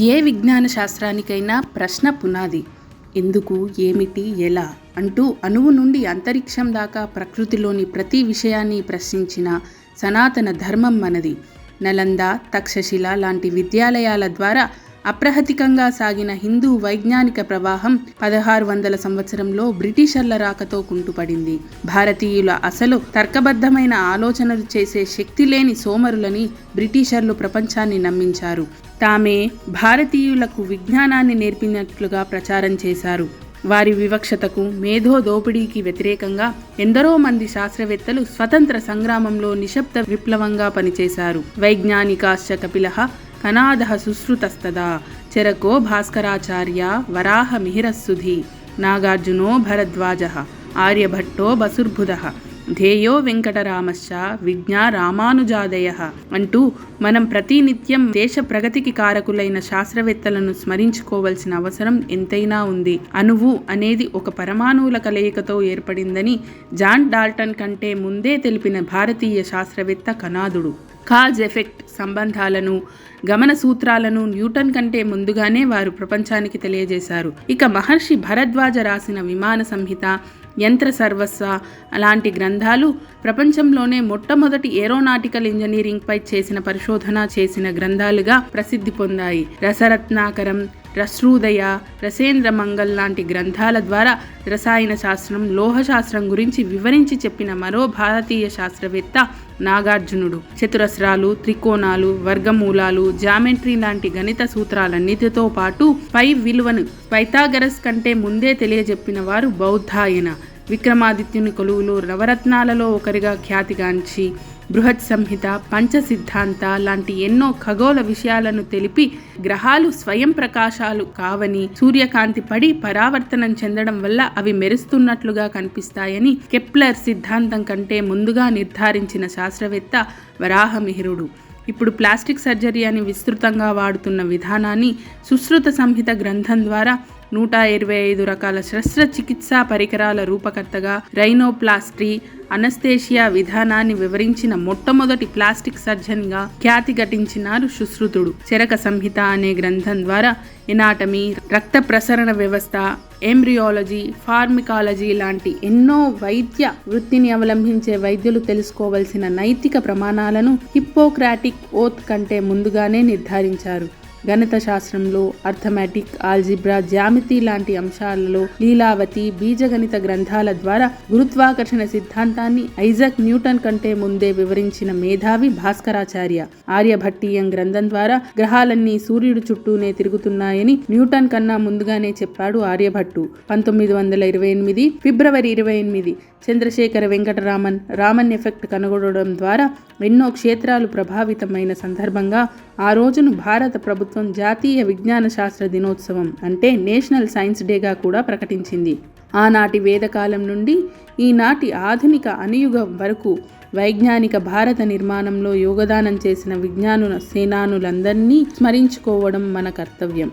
ఏ విజ్ఞాన శాస్త్రానికైనా ప్రశ్న పునాది. ఎందుకు ఏమిటి ఎలా? అంటూ అణువు నుండి అంతరిక్షం దాకా ప్రకృతిలోని ప్రతి విషయాన్ని ప్రశ్నించిన సనాతన ధర్మం మనది. నలంద తక్షశిల లాంటి విద్యాలయాల ద్వారా అప్రహతికంగా సాగిన హిందూ వైజ్ఞానిక ప్రవాహం పదహారు వందల సంవత్సరంలో బ్రిటిషర్ల రాకతో కుంటుపడింది. భారతీయుల అసలు తర్కబద్ధమైన ఆలోచనలు చేసే శక్తి లేని సోమరులని బ్రిటిషర్లు ప్రపంచాన్ని నమ్మించారు. తామే భారతీయులకు విజ్ఞానాన్ని నేర్పినట్లుగా ప్రచారం చేశారు. వారి వివక్షతకు మేధో దోపిడీకి వ్యతిరేకంగా ఎందరో మంది శాస్త్రవేత్తలు స్వతంత్ర సంగ్రామంలో నిశ్శబ్ద విప్లవంగా పనిచేశారు. వైజ్ఞానికాశ్చ కపిలహ కనాదః సుశ్రుతస్తదా. చెరకో భాస్కరాచార్య వరాహ మిహిరస్సుధి. నాగార్జునో భరద్వాజ. ఆర్యభట్టో బసుర్భుదః. ధ్యేయో వెంకటరామశ్చ విజ్ఞా రామానుజాదయ. అంటూ మనం ప్రతినిత్యం దేశ ప్రగతికి కారకులైన శాస్త్రవేత్తలను స్మరించుకోవలసిన అవసరం ఎంతైనా ఉంది. అణువు అనేది ఒక పరమాణువుల కలయికతో ఏర్పడిందని జాన్ డాల్టన్ కంటే ముందే తెలిపిన భారతీయ శాస్త్రవేత్త కనాదుడు కాజ్ ఎఫెక్ట్ సంబంధాలను గమన సూత్రాలను న్యూటన్ కంటే ముందుగానే వారు ప్రపంచానికి తెలియజేశారు. ఇక మహర్షి భరద్వాజ రాసిన విమాన సంహిత యంత్ర సర్వస్వ అలాంటి గ్రంథాలు ప్రపంచంలోనే మొట్టమొదటి ఏరోనాటికల్ ఇంజనీరింగ్పై చేసిన పరిశోధన చేసిన గ్రంథాలుగా ప్రసిద్ధి పొందాయి. రసరత్నాకరం రశ్రూదయ రసేంద్ర మంగల్ లాంటి గ్రంథాల ద్వారా రసాయన శాస్త్రం లోహశాస్త్రం గురించి వివరించి చెప్పిన మరో భారతీయ శాస్త్రవేత్త నాగార్జునుడు. చతురస్రాలు త్రికోణాలు వర్గమూలాలు జామెట్రీ లాంటి గణిత సూత్రాలన్నిటితో పాటు పై విలువను పైథాగరస్ కంటే ముందే తెలియజెప్పిన వారు బౌద్ధాయన. విక్రమాదిత్యుని కొలువులు నవరత్నాలలో ఒకరిగా ఖ్యాతిగాంచి బృహత్ సంహిత పంచ సిద్ధాంత లాంటి ఎన్నో ఖగోళ విషయాలను తెలిపి గ్రహాలు స్వయం ప్రకాశాలు కావని సూర్యకాంతి పడి పరావర్తనం చెందడం వల్ల అవి మెరుస్తున్నట్లుగా కనిపిస్తాయని కెప్లర్ సిద్ధాంతం కంటే ముందుగా నిర్ధారించిన శాస్త్రవేత్త వరాహమిహిరుడు. ఇప్పుడు ప్లాస్టిక్ సర్జరీ అని విస్తృతంగా వాడుతున్న విధానాన్ని సుశ్రుత సంహిత గ్రంథం ద్వారా నూట ఇరవై ఐదు రకాల శస్త్రచికిత్సా పరికరాల రూపకర్తగా రైనోప్లాస్ట్రీ అనస్థేషియా విధానాన్ని వివరించిన మొట్టమొదటి ప్లాస్టిక్ సర్జన్గా ఖ్యాతి గటించినారు సుశ్రుతుడు చరక సంహిత అనే గ్రంథం ద్వారా ఎనాటమీ రక్త ప్రసరణ వ్యవస్థ ఎంబ్రియాలజీ ఫార్మికాలజీ లాంటి ఎన్నో వైద్య వృత్తిని అవలంబించే వైద్యులు తెలుసుకోవలసిన నైతిక ప్రమాణాలను హిప్పోక్రాటిక్ ఓత్ కంటే ముందుగానే నిర్ధారించారు. గణిత శాస్త్రంలో అర్థమెటిక్ ఆల్జిబ్రా జ్యామితి లాంటి అంశాలలో లీలావతి బీజగణిత గ్రంథాల ద్వారా గురుత్వాకర్షణ సిద్ధాంతాన్ని ఐజక్ న్యూటన్ కంటే ముందే వివరించిన మేధావి భాస్కరాచార్య. ఆర్యభట్టీయం గ్రంథం ద్వారా గ్రహాలన్నీ సూర్యుడు చుట్టూనే తిరుగుతున్నాయని న్యూటన్ కన్నా ముందుగానే చెప్పాడు ఆర్యభట్టు. పంతొమ్మిది వందల ఇరవై ఎనిమిది ఫిబ్రవరి ఇరవై ఎనిమిది చంద్రశేఖర వెంకటరామన్ రామన్ ఎఫెక్ట్ కనుగొనడం ద్వారా ఎన్నో క్షేత్రాలు ప్రభావితమైన సందర్భంగా ఆ రోజును భారత ప్రభుత్వం జాతీయ విజ్ఞాన శాస్త్ర దినోత్సవం అంటే నేషనల్ సైన్స్ డేగా కూడా ప్రకటించింది. ఆనాటి వేదకాలం నుండి ఈనాటి ఆధునిక అనుయుగం వరకు వైజ్ఞానిక భారత నిర్మాణంలో యోగదానం చేసిన విజ్ఞానుల సేనానులందరినీ స్మరించుకోవడం మన కర్తవ్యం.